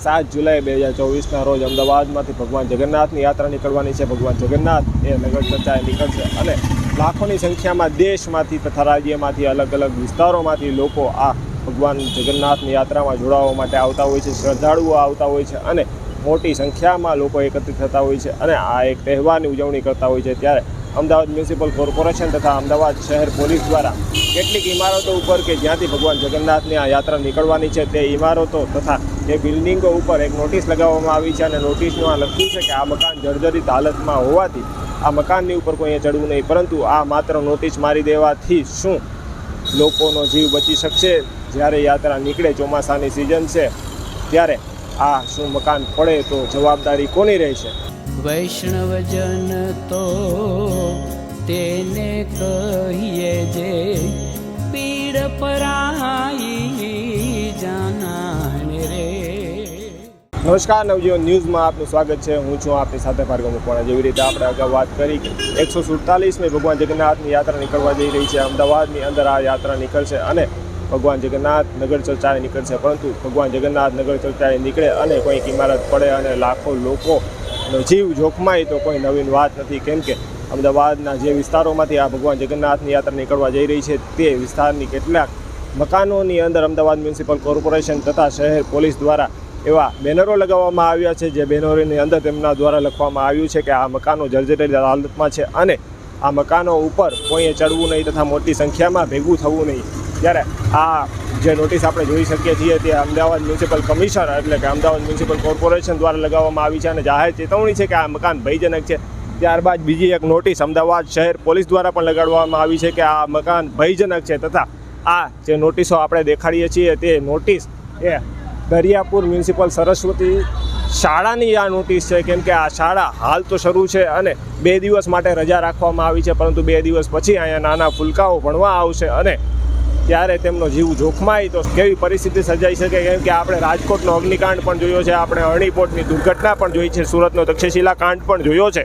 સાત જુલાઈ બે હજાર ચોવીસના રોજ અમદાવાદમાંથી ભગવાન જગન્નાથની યાત્રા નીકળવાની છે. ભગવાન જગન્નાથ એ નગર ચર્ચાએ નીકળશે અને લાખોની સંખ્યામાં દેશમાંથી તથા રાજ્યમાંથી અલગ અલગ વિસ્તારોમાંથી લોકો આ ભગવાન જગન્નાથની યાત્રામાં જોડાવા માટે આવતા હોય છે. શ્રદ્ધાળુઓ આવતા હોય છે અને મોટી સંખ્યામાં લોકો એકત્રિત થતા હોય છે અને આ એક તહેવારની ઉજવણી કરતા હોય છે. ત્યારે અમદાવાદ મ્યુનિસિપલ કોર્પોરેશન તથા અમદાવાદ શહેર પોલીસ દ્વારા કેટલીક ઇમારતો ઉપર કે જ્યાંથી ભગવાન જગન્નાથની આ યાત્રા નીકળવાની છે તે ઇમારતો તથા એ બિલ્ડિંગો ઉપર એક નોટિસ લગાવવામાં આવી છે અને નોટિસમાં લખ્યું છે કે આ મકાન જર્જરિત હાલતમાં હોવાથી આ મકાનની ઉપર કોઈ અહીંયા ચડવું નહીં, પરંતુ આ માત્ર નોટિસ મારી દેવાથી શું લોકોનો જીવ બચી શકશે જ્યારે યાત્રા નીકળે, ચોમાસાની સિઝન છે, ત્યારે આ શું મકાન પડે તો જવાબદારી કોની રહેશે? વૈષ્ણવજન તો તેને કહીએ જે પીડ પરાઈ જાનાને રે. નમસ્કાર, નવજીવન ન્યૂઝમાં આપનું સ્વાગત છે. હું છું આપની સાથે ભાર્ગવ મકવાણા. જેવી રીતે આપણે અગાઉ વાત કરી એકસો સુડતાલીસમી ભગવાન જગન્નાથની યાત્રા નીકળવા જઈ રહી છે. અમદાવાદની અંદર આ યાત્રા નીકળશે અને ભગવાન જગન્નાથ નગર ચર્ચાએ નીકળશે. પરંતુ ભગવાન જગન્નાથ નગર ચર્ચાએ નીકળે અને કોઈક ઇમારત પડે અને લાખો લોકોનો જીવ જોખમાય તો કોઈ નવીન વાત નથી. કેમ કે અમદાવાદના જે વિસ્તારોમાંથી આ ભગવાન જગન્નાથની યાત્રા નીકળવા જઈ રહી છે, તે વિસ્તારની કેટલાક મકાનોની અંદર અમદાવાદ મ્યુનિસિપલ કોર્પોરેશન તથા શહેર પોલીસ દ્વારા એવા બેનરો લગાવવામાં આવ્યા છે, જે બેનરોની અંદર તેમના દ્વારા લખવામાં આવ્યું છે કે આ મકાનો જર્જરિત હાલતમાં છે અને આ મકાનો ઉપર કોઈએ ચડવું નહીં તથા મોટી સંખ્યામાં ભેગું થવું નહીં. ત્યારે આ જે નોટિસ આપણે જોઈ શકીએ છીએ તે અમદાવાદ મ્યુનિસિપલ કમિશનર એટલે કે અમદાવાદ મ્યુનિસિપલ કોર્પોરેશન દ્વારા લગાવવામાં આવી છે અને જાહેર ચેતવણી છે કે આ મકાન ભયજનક છે. ત્યારબાદ બીજી એક નોટિસ અમદાવાદ શહેર પોલીસ દ્વારા પણ લગાડવામાં આવી છે કે આ મકાન ભયજનક છે તથા આ જે નોટિસો આપણે દેખાડીએ છીએ તે નોટિસ એ દરિયાપુર મ્યુનિસિપલ સરસ્વતી શાળાની આ નોટિસ છે. કેમ કે આ શાળા હાલ તો શરૂ છે અને બે દિવસ માટે રજા રાખવામાં આવી છે, પરંતુ બે દિવસ પછી અહીંયા નાના ફુલકાઓ ભણવા આવશે અને ત્યારે તેમનો જીવ જોખમાય તો કેવી પરિસ્થિતિ સર્જાઈ શકે? કેમ કે આપણે રાજકોટનો અગ્નિકાંડ પણ જોયો છે, આપણે અણીપોટની દુર્ઘટના પણ જોઈ છે, સુરતનો તક્ષશિલા કાંડ પણ જોયો છે.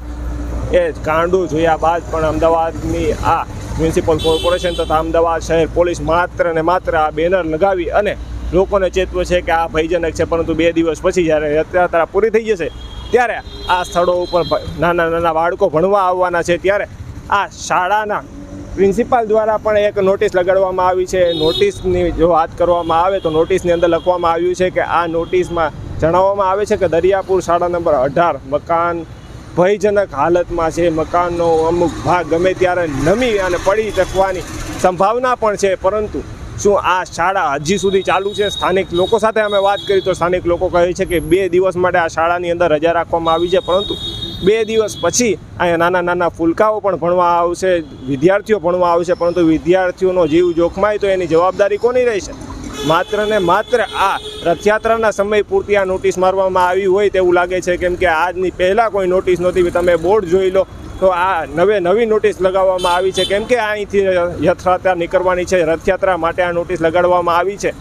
એ જ કાંડો જોયા બાદ પણ અમદાવાદની આ મ્યુનિસિપલ કોર્પોરેશન તથા અમદાવાદ શહેર પોલીસ માત્ર ને માત્ર આ બેનર લગાવી અને લોકોને ચેતવે છે કે આ ભયજનક છે, પરંતુ બે દિવસ પછી જ્યારે યાત્રા પૂરી થઈ જશે, ત્યારે આ સ્થળો ઉપર નાના નાના બાળકો ભણવા આવવાના છે, ત્યારે આ શાળાના પ્રિન્સિપાલ દ્વારા પણ એક નોટિસ લગાડવામાં આવી છે. નોટિસની જો વાત કરવામાં આવે તો નોટિસની અંદર લખવામાં આવ્યું છે કે આ નોટિસમાં જણાવવામાં આવે છે કે દરિયાપુર શાળા નંબર અઢાર મકાન ભયજનક હાલતમાં છે. મકાનનો અમુક ભાગ ગમે ત્યારે નમી અને પડી શકવાની સંભાવના પણ છે. પરંતુ શું આ શાળા હજી સુધી ચાલુ છે? સ્થાનિક લોકો સાથે અમે વાત કરી તો સ્થાનિક લોકો કહે છે કે બે દિવસ માટે આ શાળાની અંદર રજા રાખવામાં આવી છે. પરંતુ બે દિવસ પછી અહીંયા નાના નાના ફૂલકાઓ પણ ભણવા આવશે, વિદ્યાર્થીઓ ભણવા આવશે, પરંતુ વિદ્યાર્થીઓનો જીવ જોખમાય તો એની જવાબદારી કોની રહેશે? માત્ર ને માત્ર આ રથયાત્રાના સમય પૂરતી આ નોટિસ મારવામાં આવી હોય તેવું લાગે છે, કેમ કે આજની પહેલાં કોઈ નોટિસ નહોતી તમે બોર્ડ જોઈ લો, તો આ નવે નવી નોટિસ લગાવવામાં આવી છે. કેમ કે અહીંથી રથયાત્રા નીકળવાની છે, રથયાત્રા માટે આ નોટિસ લગાડવામાં આવી છે.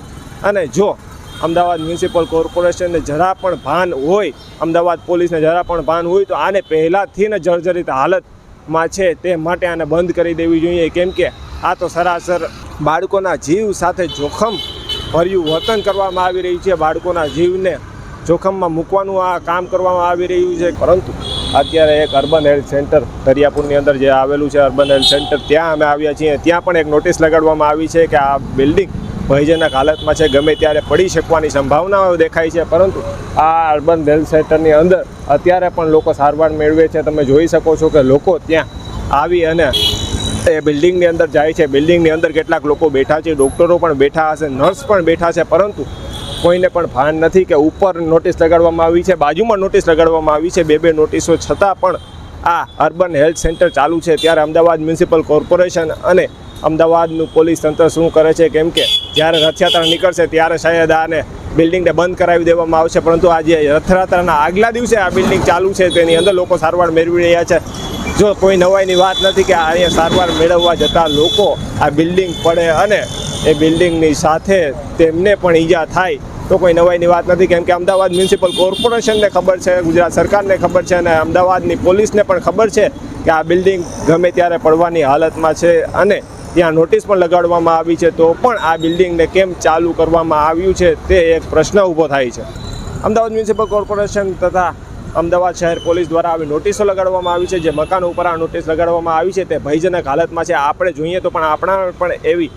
અને જો અમદાવાદ મ્યુનિસિપલ કોર્પોરેશનને જરા પણ ભાન હોય, અમદાવાદ પોલીસને જરા પણ ભાન હોય, તો આને પહેલાંથી ને જર્જરિત હાલતમાં છે તે માટે આને બંધ કરી દેવી જોઈએ. કેમ કે આ તો સરાસર બાળકોના જીવ સાથે જોખમ ભર્યું વર્તન કરવામાં આવી રહ્યું છે. બાળકોના જીવને જોખમમાં મૂકવાનું આ કામ કરવામાં આવી રહ્યું છે. પરંતુ અત્યારે એક અર્બન હેલ્થ સેન્ટર દરિયાપુરની અંદર જે આવેલું છે, અર્બન હેલ્થ સેન્ટર, ત્યાં અમે આવ્યા છીએ. ત્યાં પણ એક નોટિસ લગાડવામાં આવી છે કે આ બિલ્ડિંગ ભયજનક હાલતમાં છે, ગમે ત્યારે પડી શકવાની સંભાવનાઓ દેખાય છે, પરંતુ આ અર્બન હેલ્થ સેન્ટરની અંદર અત્યારે પણ લોકો સારવાર મેળવે છે. તમે જોઈ શકો છો કે લોકો ત્યાં આવી અને એ બિલ્ડિંગની અંદર જાય છે. બિલ્ડિંગની અંદર કેટલાક લોકો બેઠા છે, ડૉક્ટરો પણ બેઠા હશે, નર્સ પણ બેઠા છે, પરંતુ કોઈને પણ ભાન નથી કે ઉપર નોટિસ લગાડવામાં આવી છે, બાજુમાં નોટિસ લગાડવામાં આવી છે. બે બે નોટિસો છતાં પણ આ અર્બન હેલ્થ સેન્ટર ચાલુ છે. ત્યારે અમદાવાદ મ્યુનિસિપલ કોર્પોરેશન અને અમદાવાદનું પોલીસ તંત્ર શું કરે છે, કેમ કે જ્યારે રથયાત્રા નીકળશે ત્યારે શાયદ આને બિલ્ડિંગને બંધ કરાવી દેવામાં આવશે, પરંતુ આજે રથયાત્રાના આગલા દિવસે આ બિલ્ડિંગ ચાલુ છે, તેની અંદર લોકો સારવાર મેળવી રહ્યા છે. જો કોઈ નવાઈની વાત નથી કે અહીંયા સારવાર મેળવવા જતા લોકો આ બિલ્ડિંગ પડે અને એ બિલ્ડિંગની સાથે તેમને પણ ઈજા થાય, તો કોઈ નવાઈની વાત નથી. કેમ કે અમદાવાદ મ્યુનિસિપલ કોર્પોરેશનને ખબર છે, ગુજરાત સરકારને ખબર છે અને અમદાવાદની પોલીસને પણ ખબર છે કે આ બિલ્ડિંગ ગમે ત્યારે પડવાની હાલતમાં છે અને ત્યાં નોટિસ પણ લગાડવામાં આવી છે. તો પણ આ બિલ્ડિંગને કેમ ચાલુ કરવામાં આવ્યું છે તે એક પ્રશ્ન ઊભો થાય છે. અમદાવાદ મ્યુનિસિપલ કોર્પોરેશન તથા અમદાવાદ શહેર પોલીસ દ્વારા આવી નોટિસો લગાડવામાં આવી છે. જે મકાન ઉપર આ નોટિસ લગાડવામાં આવી છે તે ભયજનક હાલતમાં છે. આપણે જોઈએ તો પણ આપણા પણ એવી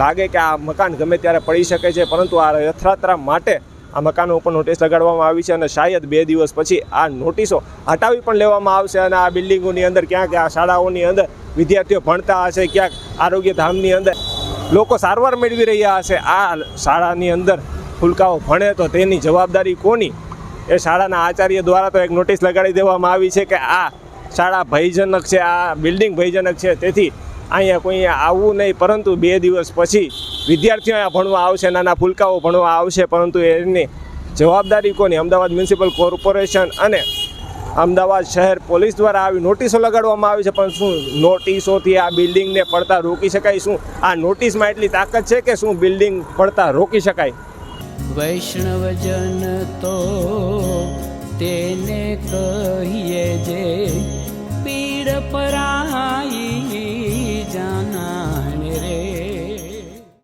લાગે કે આ મકાન ગમે ત્યારે પડી શકે છે. પરંતુ આ રથયાત્રા માટે આ મકાનો ઉપર નોટિસ લગાડવામાં આવી છે અને શાયદ બે દિવસ પછી આ નોટિસો હટાવી પણ લેવામાં આવશે અને આ બિલ્ડિંગોની અંદર ક્યાંક આ શાળાઓની અંદર વિદ્યાર્થીઓ ભણતા હશે, ક્યાંક આરોગ્ય ધામની અંદર લોકો સારવાર મેળવી રહ્યા હશે. આ શાળાની અંદર ફુલકાઓ ભણે તો તેની જવાબદારી કોની? એ શાળાના આચાર્ય દ્વારા તો એક નોટિસ લગાડી દેવામાં આવી છે કે આ શાળા ભયજનક છે, આ બિલ્ડિંગ ભયજનક છે. તેથી અહીંયા કોઈ આવવું નહીં, પરંતુ બે દિવસ પછી વિદ્યાર્થીઓ અહીંયા ભણવા આવશે, નાના ફૂલકાઓ ભણવા આવશે, પરંતુ એની જવાબદારી કોની? અમદાવાદ મ્યુનિસિપલ કોર્પોરેશન અને અમદાવાદ શહેર પોલીસ દ્વારા આવી નોટિસો લગાડવામાં આવી છે, પણ શું નોટિસોથી આ બિલ્ડિંગને પડતા રોકી શકાય? શું આ નોટિસમાં એટલી તાકાત છે કે શું બિલ્ડિંગ પડતા રોકી શકાય? વૈષ્ણવજન તો તેને કહીએ જે પીડ પરા